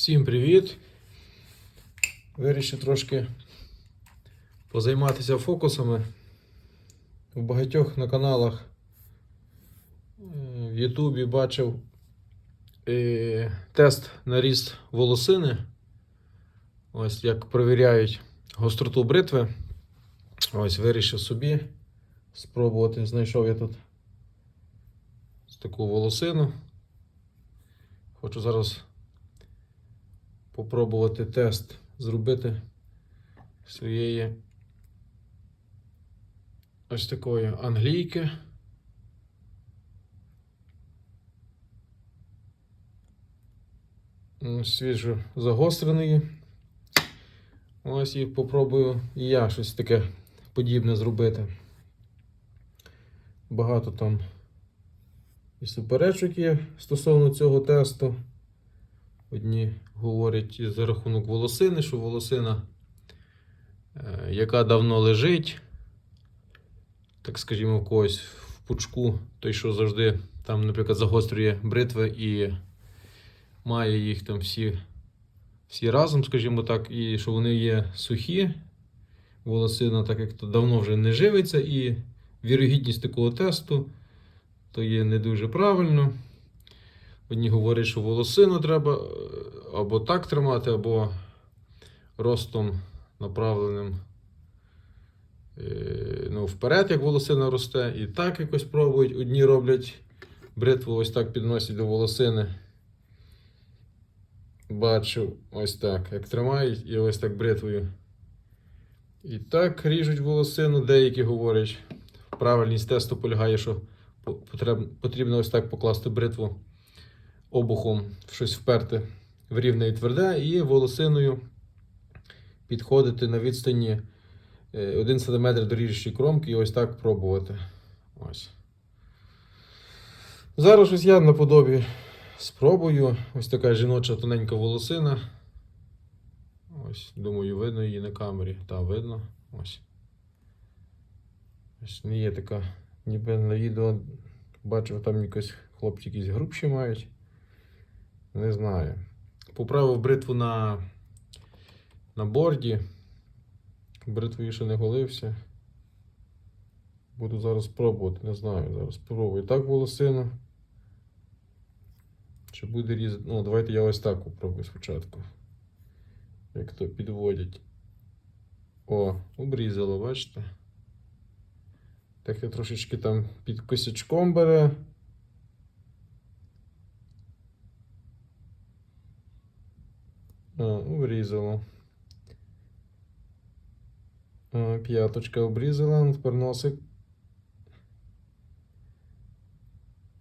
Всім привіт! Вирішив трошки позайматися фокусами. У багатьох на каналах е, в Ютубі бачив е, тест на ріст волосини. Ось як перевіряють гостроту бритви. Ось вирішив собі спробувати. Знайшов я тут таку волосину. Хочу зараз попробувати тест зробити своєї ось такої англійки. М, Свіжо загостреної. Ось і попробую і я щось таке подібне зробити. Багато там і суперечок є стосовно цього тесту. Одні говорять за рахунок волосини, що волосина, е, яка давно лежить, так скажімо, в когось в пучку, той, що завжди там, наприклад, загострює бритви і має їх там всі, всі разом, скажімо так, і що вони є сухі. Волосина, так як то давно вже не живиться, і вірогідність такого тесту то є не дуже правильно. Одні говорять, що волосину треба е, або так тримати, або ростом направленим е, ну, вперед, як волосина росте, і так якось пробують. Одні роблять бритву, ось так підносять до волосини. Бачу, ось так, як тримають, і ось так бритвою. І так ріжуть волосину, деякі говорять. Правильність тесту полягає, що потрібно ось так покласти бритву обухом щось вперти в рівне і тверде, і волосиною підходити на відстані 1 см до ріжучої кромки і ось так пробувати. Ось. Зараз ось я наподобі спробую. Ось така жіноча тоненька волосина. Ось, думаю, видно її на камері. Та, видно. Ось. Ось не є така, ніби на відео бачив, там якось хлопці якісь грубші мають. Не знаю. Поправив бритву на, на борді. Бритвою ще не голився. Буду зараз пробувати, не знаю. Зараз спробую так волосину. Чи буде різати. Ну, давайте я ось так попробую спочатку. Як то підводять. О, обрізало, бачите? Так я трошечки там під косячком бере. А, обрізало. А, п'яточка обрізала, тепер носик.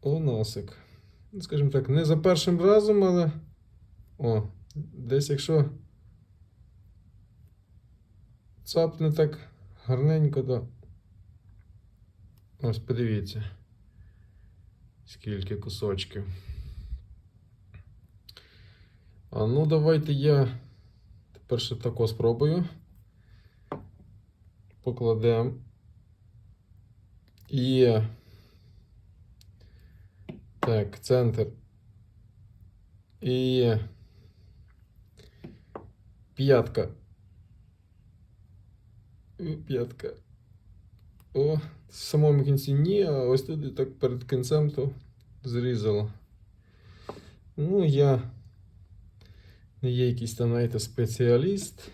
О, носик. Ну, Скажімо так, не за першим разом, але. О, десь якщо цапне так гарненько, то. Ось подивіться. Скільки кусочків. А ну, давайте я тепер ще тако спробую. Покладемо. Є. Так, центр. І п'ятка. П'ятка. О, в самому кінці ні, а ось тут так перед кінцем то зрізало. Ну, я не є якийсь там, знаєте, спеціаліст.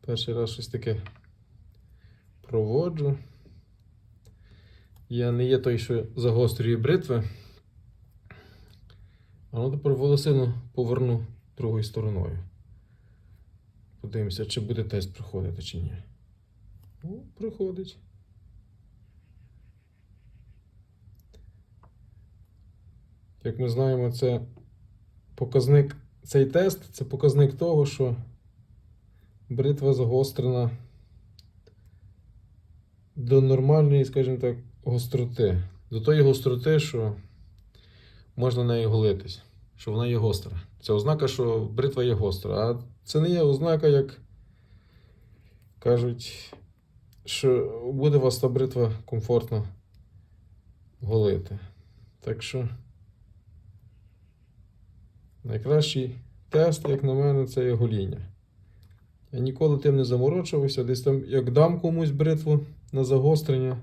Перший раз щось таке проводжу. Я не є той, що загострює бритви. А ну тепер волосину поверну другою стороною. Подивимося, чи буде тест проходити, чи ні. О, проходить. Як ми знаємо, це показник, цей тест це показник того, що бритва загострена до нормальної, скажімо так, гостроти. До тої гостроти, що можна нею голитись, що вона є гостра. Це ознака, що бритва є гостра. А це не є ознака, як кажуть, що буде вас та бритва комфортно голити. Так що найкращий тест, як на мене, це є гоління. Я ніколи тим не заморочувався. Десь там, як дам комусь бритву на загострення,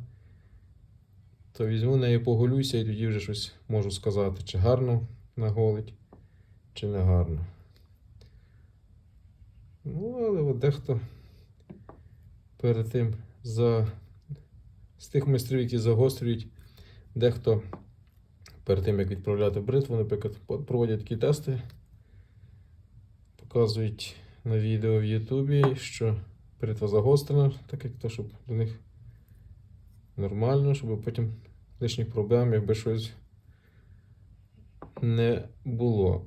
то візьму нею поголюся і тоді вже щось можу сказати, чи гарно наголить, чи не гарно. Ну, але от дехто перед тим за... з тих майстрів, які загострюють, дехто перед тим, як відправляти бритву, наприклад, проводять такі тести, показують на відео в Ютубі, що бритва загострена, так як то, щоб до них нормально, щоб потім лишніх проблем, якби щось не було.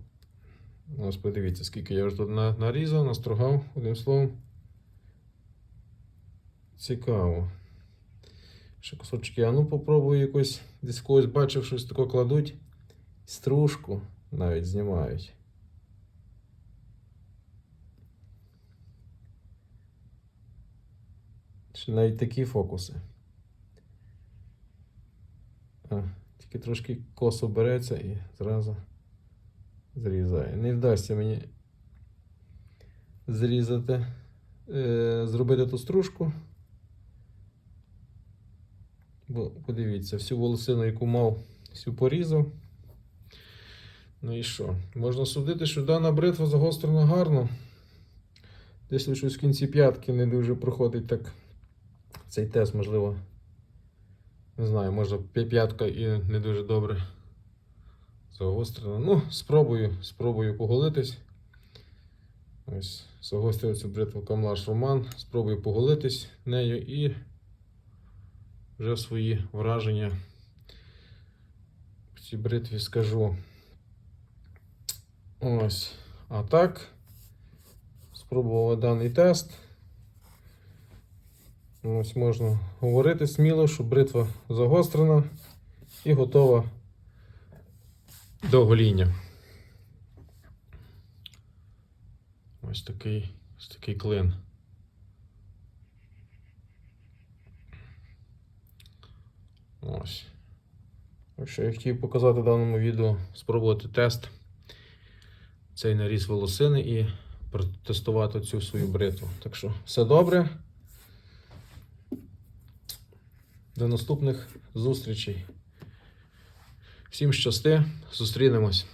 Ось подивіться, скільки я вже тут нарізав, настругав, одним словом. Цікаво. Ще кусочки. А ну попробую якось десь когось бачив, щось таке кладуть. Стружку навіть знімають. Ще навіть такі фокуси. А, тільки трошки косо береться і зразу зрізає. Не вдасться мені зрізати, е, зробити ту стружку. Бо подивіться, всю волосину, яку мав, всю порізав. Ну і що? Можна судити, що дана бритва загострена гарно. Десь лише в кінці п'ятки не дуже проходить так цей тест, можливо. Не знаю, може п'ятка і не дуже добре загострена. Ну, спробую, спробую поголитись. Ось, загострив цю бритву Камлаш Роман. Спробую поголитись нею і вже свої враження в цій бритві скажу. Ось. А так, спробував даний тест. Ось можна говорити сміло, що бритва загострена і готова до гоління. Ось такий, ось такий клин. Ось. Що я хотів показати в даному відео, спробувати тест цей наріз волосини і протестувати цю свою бритву. Так що все добре. До наступних зустрічей. Всім щасти, зустрінемось.